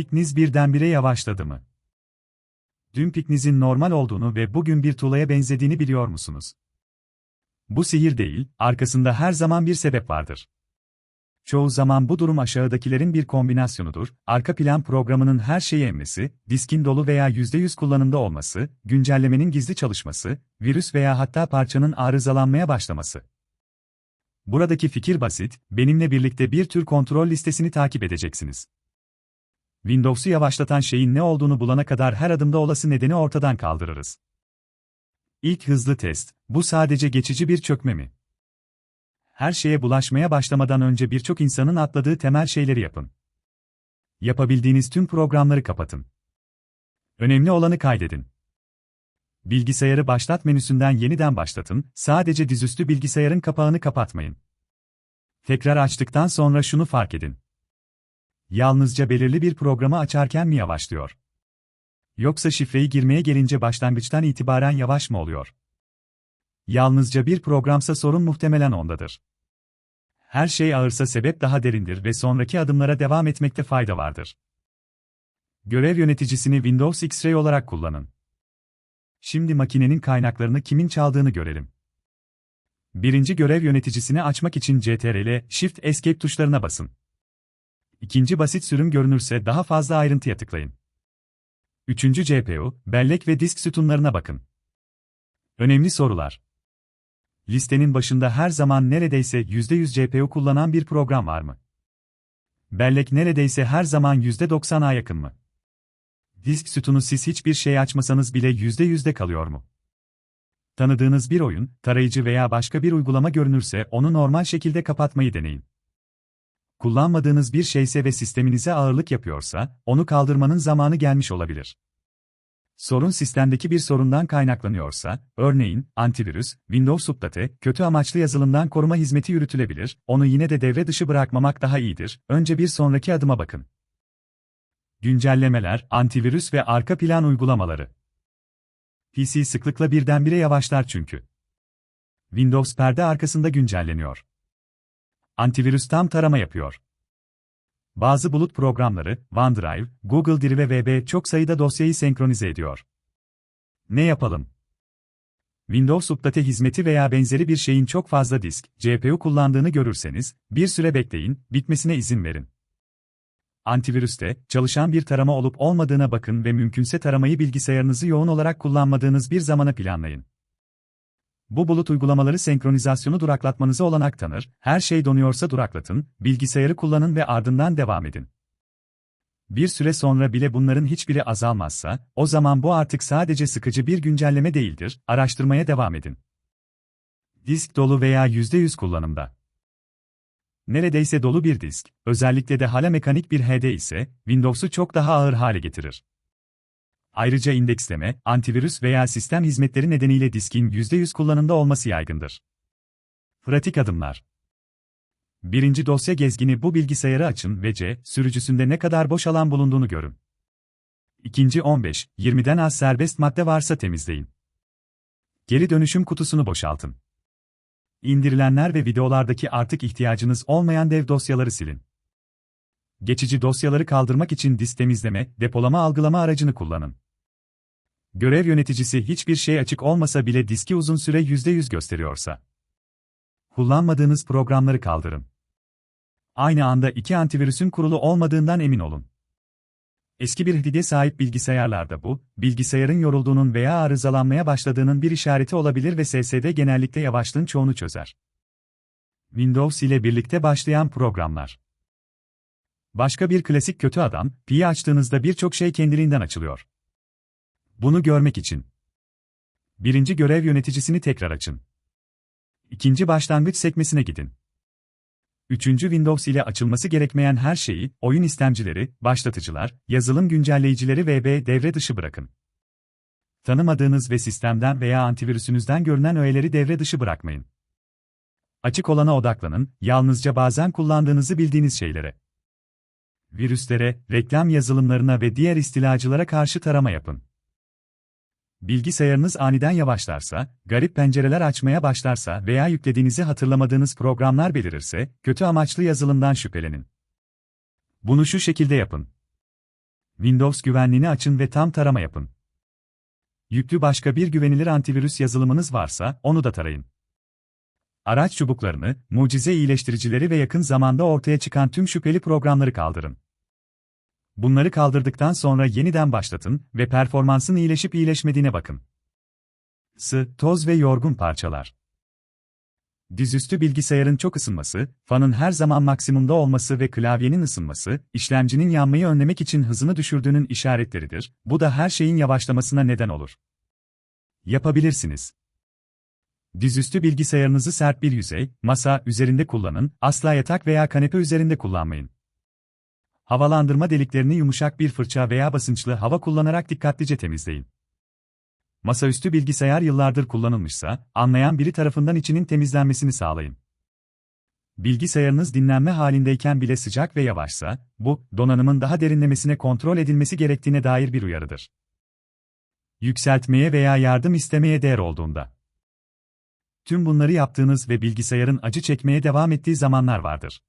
Pikniz birdenbire yavaşladı mı? Dün piknizin normal olduğunu ve bugün bir tuğlaya benzediğini biliyor musunuz? Bu sihir değil, arkasında her zaman bir sebep vardır. Çoğu zaman bu durum aşağıdakilerin bir kombinasyonudur. Arka plan programının her şeyi emmesi, diskin dolu veya %100 kullanımda olması, güncellemenin gizli çalışması, virüs veya hatta parçanın arızalanmaya başlaması. Buradaki fikir basit, benimle birlikte bir tür kontrol listesini takip edeceksiniz. Windows'u yavaşlatan şeyin ne olduğunu bulana kadar her adımda olası nedeni ortadan kaldırırız. İlk hızlı test, bu sadece geçici bir çökme mi? Her şeye bulaşmaya başlamadan önce birçok insanın atladığı temel şeyleri yapın. Yapabildiğiniz tüm programları kapatın. Önemli olanı kaydedin. Bilgisayarı başlat menüsünden yeniden başlatın, sadece dizüstü bilgisayarın kapağını kapatmayın. Tekrar açtıktan sonra şunu fark edin. Yalnızca belirli bir programı açarken mi yavaşlıyor? Yoksa şifreyi girmeye gelince başlangıçtan itibaren yavaş mı oluyor? Yalnızca bir programsa sorun muhtemelen ondadır. Her şey ağırsa sebep daha derindir ve sonraki adımlara devam etmekte fayda vardır. Görev yöneticisini Windows X-Ray olarak kullanın. Şimdi makinenin kaynaklarını kimin çaldığını görelim. Birinci görev yöneticisini açmak için CTRL, Shift Escape tuşlarına basın. İkinci basit sürüm görünürse daha fazla ayrıntıya tıklayın. Üçüncü CPU, bellek ve disk sütunlarına bakın. Önemli sorular. Listenin başında her zaman neredeyse %100 GPU kullanan bir program var mı? Bellek neredeyse her zaman %90'a yakın mı? Disk sütunu siz hiçbir şey açmasanız bile %100'de kalıyor mu? Tanıdığınız bir oyun, tarayıcı veya başka bir uygulama görünürse onu normal şekilde kapatmayı deneyin. Kullanmadığınız bir şeyse ve sisteminize ağırlık yapıyorsa, onu kaldırmanın zamanı gelmiş olabilir. Sorun sistemdeki bir sorundan kaynaklanıyorsa, örneğin, antivirüs, Windows Update, kötü amaçlı yazılımdan koruma hizmeti yürütülebilir, onu yine de devre dışı bırakmamak daha iyidir, önce bir sonraki adıma bakın. Güncellemeler, antivirüs ve arka plan uygulamaları. PC sıklıkla birdenbire yavaşlar çünkü. Windows perde arkasında güncelleniyor. Antivirüs tam tarama yapıyor. Bazı bulut programları, OneDrive, Google Drive ve VB çok sayıda dosyayı senkronize ediyor. Ne yapalım? Windows Update hizmeti veya benzeri bir şeyin çok fazla disk, GPU kullandığını görürseniz, bir süre bekleyin, bitmesine izin verin. Antivirüste, çalışan bir tarama olup olmadığına bakın ve mümkünse taramayı bilgisayarınızı yoğun olarak kullanmadığınız bir zamana planlayın. Bu bulut uygulamaları senkronizasyonu duraklatmanıza olanak tanır, her şey donuyorsa duraklatın, bilgisayarı kullanın ve ardından devam edin. Bir süre sonra bile bunların hiçbiri azalmazsa, o zaman bu artık sadece sıkıcı bir güncelleme değildir, araştırmaya devam edin. Disk dolu veya %100 kullanımda. Neredeyse dolu bir disk, özellikle de hala mekanik bir HD ise, Windows'u çok daha ağır hale getirir. Ayrıca indeksleme, antivirüs veya sistem hizmetleri nedeniyle diskin %100 kullanımda olması yaygındır. Pratik adımlar Birinci dosya gezgini bu bilgisayarı açın ve C, sürücüsünde ne kadar boş alan bulunduğunu görün. İkinci 15, 20'den az serbest madde varsa temizleyin. Geri dönüşüm kutusunu boşaltın. İndirilenler ve videolardaki artık ihtiyacınız olmayan dev dosyaları silin. Geçici dosyaları kaldırmak için disk temizleme, depolama algılama aracını kullanın. Görev yöneticisi hiçbir şey açık olmasa bile diski uzun süre %100 gösteriyorsa. Kullanmadığınız programları kaldırın. Aynı anda iki antivirüsün kurulu olmadığından emin olun. Eski bir HDD'ye sahip bilgisayarlarda bu, bilgisayarın yorulduğunun veya arızalanmaya başladığının bir işareti olabilir ve SSD genellikle yavaşlığın çoğunu çözer. Windows ile birlikte başlayan programlar. Başka bir klasik kötü adam, Pi'yi açtığınızda birçok şey kendiliğinden açılıyor. Bunu görmek için. Birinci görev yöneticisini tekrar açın. İkinci başlangıç sekmesine gidin. Üçüncü Windows ile açılması gerekmeyen her şeyi, oyun istemcileri, başlatıcılar, yazılım güncelleyicileri VB devre dışı bırakın. Tanımadığınız ve sistemden veya antivirüsünüzden görünen öğeleri devre dışı bırakmayın. Açık olana odaklanın, yalnızca bazen kullandığınızı bildiğiniz şeylere. Virüslere, reklam yazılımlarına ve diğer istilacılara karşı tarama yapın. Bilgisayarınız aniden yavaşlarsa, garip pencereler açmaya başlarsa veya yüklediğinizi hatırlamadığınız programlar belirirse, kötü amaçlı yazılımdan şüphelenin. Bunu şu şekilde yapın. Windows güvenliğini açın ve tam tarama yapın. Yüklü başka bir güvenilir antivirüs yazılımınız varsa onu da tarayın. Araç çubuklarını, mucize iyileştiricileri ve yakın zamanda ortaya çıkan tüm şüpheli programları kaldırın. Bunları kaldırdıktan sonra yeniden başlatın ve performansın iyileşip iyileşmediğine bakın. Sı, toz ve yorgun parçalar. Dizüstü bilgisayarın çok ısınması, fanın her zaman maksimumda olması ve klavyenin ısınması, işlemcinin yanmayı önlemek için hızını düşürdüğünün işaretleridir. Bu da her şeyin yavaşlamasına neden olur. Yapabilirsiniz. Dizüstü bilgisayarınızı sert bir yüzey, masa üzerinde kullanın, asla yatak veya kanepe üzerinde kullanmayın. Havalandırma deliklerini yumuşak bir fırça veya basınçlı hava kullanarak dikkatlice temizleyin. Masaüstü bilgisayar yıllardır kullanılmışsa, anlayan biri tarafından içinin temizlenmesini sağlayın. Bilgisayarınız dinlenme halindeyken bile sıcak ve yavaşsa, bu, donanımın daha derinlemesine kontrol edilmesi gerektiğine dair bir uyarıdır. Yükseltmeye veya yardım istemeye değer olduğunda. Tüm bunları yaptığınız ve bilgisayarın acı çekmeye devam ettiği zamanlar vardır.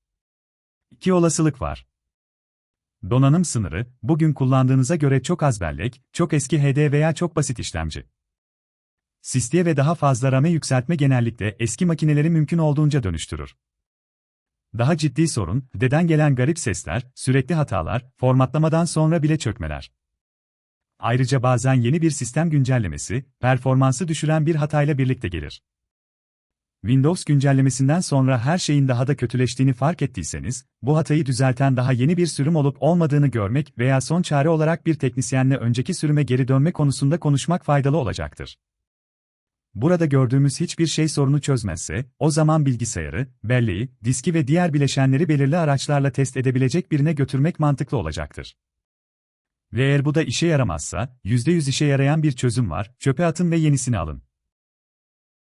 İki olasılık var. Donanım sınırı, bugün kullandığınıza göre çok az bellek, çok eski HD veya çok basit işlemci. Sistiye ve daha fazla RAM'e yükseltme genellikle eski makineleri mümkün olduğunca dönüştürür. Daha ciddi sorun, deden gelen garip sesler, sürekli hatalar, formatlamadan sonra bile çökmeler. Ayrıca bazen yeni bir sistem güncellemesi, performansı düşüren bir hatayla birlikte gelir. Windows güncellemesinden sonra her şeyin daha da kötüleştiğini fark ettiyseniz, bu hatayı düzelten daha yeni bir sürüm olup olmadığını görmek veya son çare olarak bir teknisyenle önceki sürüme geri dönme konusunda konuşmak faydalı olacaktır. Burada gördüğümüz hiçbir şey sorunu çözmezse, o zaman bilgisayarı, belleği, diski ve diğer bileşenleri belirli araçlarla test edebilecek birine götürmek mantıklı olacaktır. Ve eğer bu da işe yaramazsa, %100 işe yarayan bir çözüm var, çöpe atın ve yenisini alın.